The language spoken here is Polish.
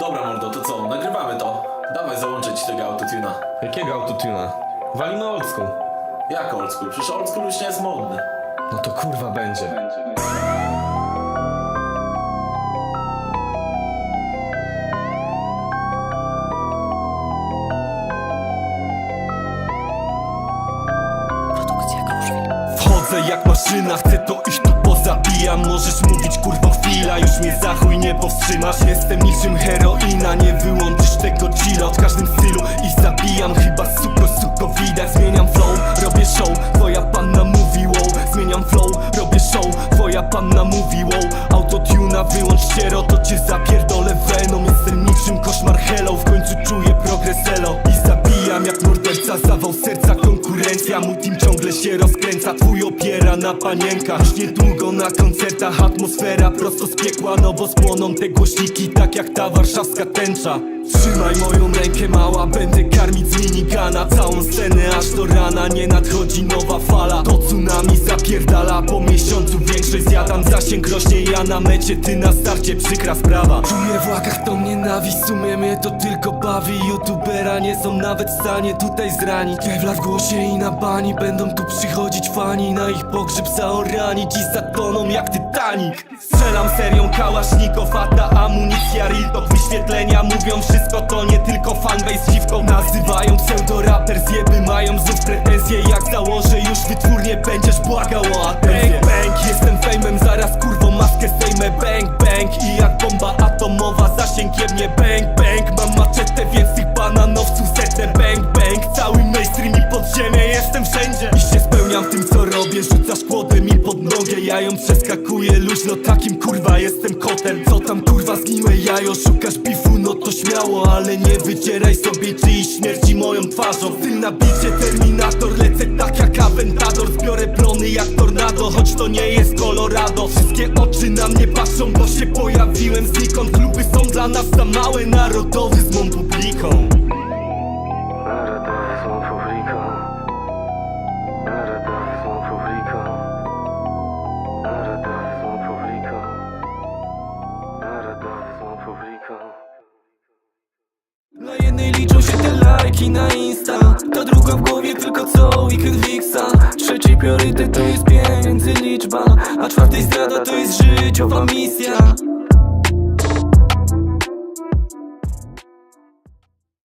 Dobra mordo, to co? Nagrywamy to. Dawaj załączę ci tego autotuna. Jakiego autotuna? Walimy old school. Jak old school? Przecież old school już nie jest modny. No to kurwa będzie. Wchodzę jak maszyna, chcę to iść tu pozabijam Możesz mówić kurwa chwila, już mnie za chuj nie powstrzymasz. Jestem niczym heroina, nie wyłączysz tego chilla. W każdym stylu i zabijam, chyba suko, suko widać. Zmieniam flow, robię show, twoja panna mówi wow. Zmieniam flow, robię show, twoja panna mówi wow. Autotuna wyłącz ściero, to cię zapierdolę się rozkręca, twój opiera na panienkach niedługo na koncertach atmosfera prosto z piekła No bo spłoną te głośniki tak jak ta warszawska tęcza. Trzymaj moją rękę mała, będę karmić z minigana Całą scenę aż do rana, nie nadchodzi nowa fala Zapierdala, po miesiącu większość zjadam. Zasięg rośnie, ja na mecie, ty na starcie, przykra sprawa. Czuję w łakach tą nienawiść, w sumie mnie to tylko bawi. Youtubera nie są nawet w stanie tutaj zranić. Kevla w głosie i na bani, będą tu przychodzić fani. Na ich pogrzeb zaoranić i zatoną jak Titanic. Strzelam serią kałasznikow, amunicja real talk Wyświetlenia. Mówią wszystko, to nie tylko fanbase dziwką Nazywają pseudo-raper, zjeby mają znów pretensje Jak założę wytwórnie, będziesz błagał o atencję Bang, jestem fejmem, zaraz kurwą maskę zdejmę. Bang, bang i jak bomba atomowa zasięgiem mnie. Bang, bang, mam maczetę, więc tych bananowców zetnę. Bang, bang, cały mainstream i podziemie, jestem wszędzie. I się spełniam tym co robię, rzucasz kłodem mi pod nogę. Ja ją przeskakuję luźno, takim kurwa jestem kotem. Co tam kurwa zgniłe jajo, szukasz bifu, no to śmiało. Ale nie wydzieraj sobie czyjś śmierci moją twarzą. Styl na bicie, terminator, tornado, choć to nie jest Colorado. Wszystkie oczy na mnie patrzą, bo się pojawiłem znikąd Kluby są dla nas za małe, narodowy z mą publiką. Narodowy złą publiką. Narodowy złą publiką. Narodowy złą publiką. Narodowy publiką. Dla jednej liczą się te lajki na Insta. Ta druga w głowie tylko co weekend fixa Trzeci priorytet to jest A czwartej zdrada to jest życiowa misja